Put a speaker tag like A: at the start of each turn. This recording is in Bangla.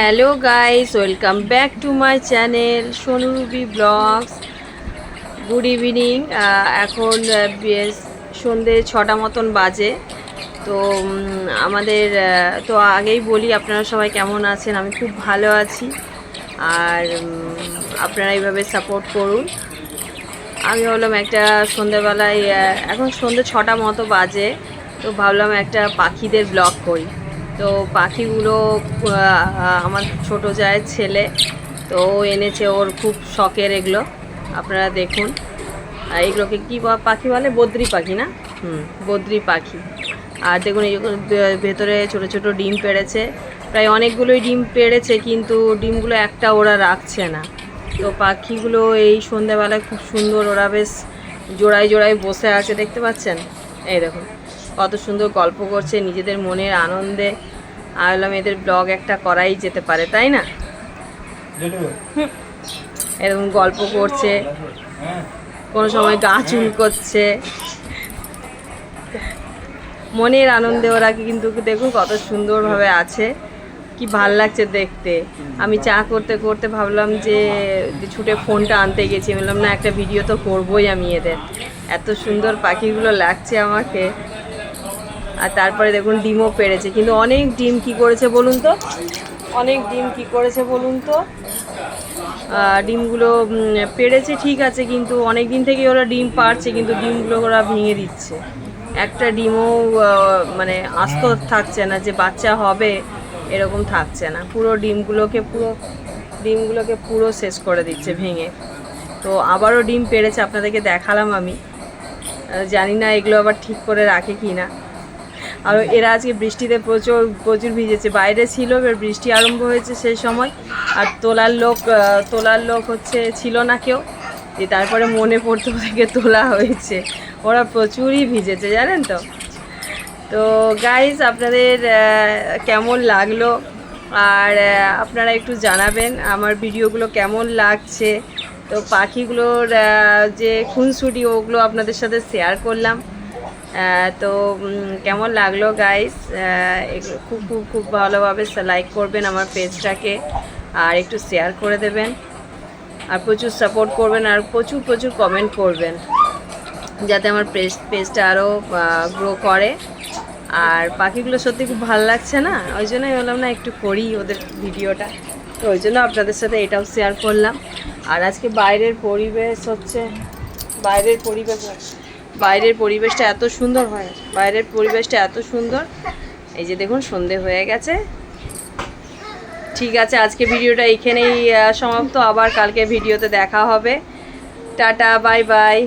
A: Hello guys, welcome back to my channel Sonuruby blogs. Good evening. এখন সন্ধে ছটা মতন বাজে। তো আমাদের তো আগেই বলি আপনারা সবাই কেমন আছেন? আমি খুব ভালো আছি। আর আপনারা এইভাবে সাপোর্ট করুন। আমি ভাবলাম একটা সন্ধেবেলায় এখন সন্ধে ছটা মতো বাজে, তো ভাবলাম একটা পাখিদের ব্লগ করি। তো পাখিগুলো আমার ছোট যায় ছেলে তো ও এনেছে ওর খুব শখের এগুলো। আপনারা দেখুন। আর এগুলোকে কী পাখি বলে? বদ্রি পাখি না? হুম। বদ্রি পাখি। আর দেখুন এই ভেতরে ছোট ছোট ডিম পেড়েছে। প্রায় অনেকগুলোই ডিম পেড়েছে কিন্তু ডিমগুলো একটা ওরা রাখছে না। তো পাখিগুলো এই সন্ধ্যাবেলায় খুব সুন্দর ওরা বেশ জোড়ায় জোড়ায় বসে আছে দেখতে পাচ্ছেন? এই দেখুন। কত সুন্দর গল্প করছে, নিজেদের মনের আনন্দে। আর বললাম এদের ব্লগ একটা করাই যেতে পারে, তাই না? এরকম গল্প করছে, কোনো সময় গা চুল করছে। মনের আনন্দে ওরা কিন্তু দেখুন কত সুন্দরভাবে আছে, কি ভালো লাগছে দেখতে। আমি চা করতে করতে ভাবলাম যে ছুটে ফোনটা আনতে গেছি বললাম, না, একটা ভিডিও তো করবোই আমি এদের। এত সুন্দর পাখিগুলো লাগছে আমাকে। আর তারপরে দেখুন ডিমও পেরেছে কিন্তু অনেক ডিম কি করেছে বলুন তো? অনেক ডিম কি করেছে বলুন তো? ডিমগুলো পেরেছে ঠিক আছে, কিন্তু অনেক দিন থেকে ওরা ডিম পারছে কিন্তু ডিমগুলো ওরা ভেঙে দিচ্ছে। একটা ডিমও মানে আস্ত থাকছে না যে বাচ্চা হবে, এরকম থাকছে না। পুরো ডিমগুলোকে পুরো ডিমগুলোকে পুরো শেষ করে দিচ্ছে ভেঙে। তো আবারও ডিম পেরেছে আপনাদেরকে দেখালাম আমি। জানি না এগুলো আবার ঠিক করে রাখে কি না আর এরা আজকে বৃষ্টিতে প্রচুর প্রচুর ভিজেছে। বাইরে ছিল, এবার বৃষ্টি আরম্ভ হয়েছে সেই সময়। আর তোলার লোক তোলার লোক হচ্ছে, ছিল না কেউ। যে তারপরে মনে পড়তে থেকে তোলা হয়েছে। ওরা প্রচুরই ভিজেছে, জানেন তো? তো গাইজ আপনাদের কেমন লাগল? আর আপনারা একটু জানাবেন আমার ভিডিওগুলো কেমন লাগছে। তো পাখিগুলোর যে খুনসুটি, ওগুলো আপনাদের সাথে শেয়ার করলাম। তো কেমন লাগল গাইস খুব খুব খুব ভালোভাবে লাইক করবেন আমার পেজটাকে আর একটু শেয়ার করে দেবেন। আর প্রচুর সাপোর্ট করবেন আর প্রচুর প্রচুর কমেন্ট করবেন, যাতে আমার পেজ পেজটা আরও গ্রো করে। আর পাখিগুলো সত্যি খুব ভালো লাগছে না? ওই জন্যই বললাম না, একটু করি ওদের ভিডিওটা তো ওই জন্য আপনাদের সাথে এটাও শেয়ার করলাম। আর আজকে বাইরের পরিবেশ হচ্ছে, বাইরের পরিবেশ বাইরের পরিবেশটা এত সুন্দর হয়। বাইরের পরিবেশটা এত সুন্দর। এই যে দেখুন, সন্ধে হয়ে গেছে। ঠিক আছে, আজকে ভিডিওটা এখানেই সমাপ্ত। আবার কালকে ভিডিওতে দেখা হবে। Tata, bye bye.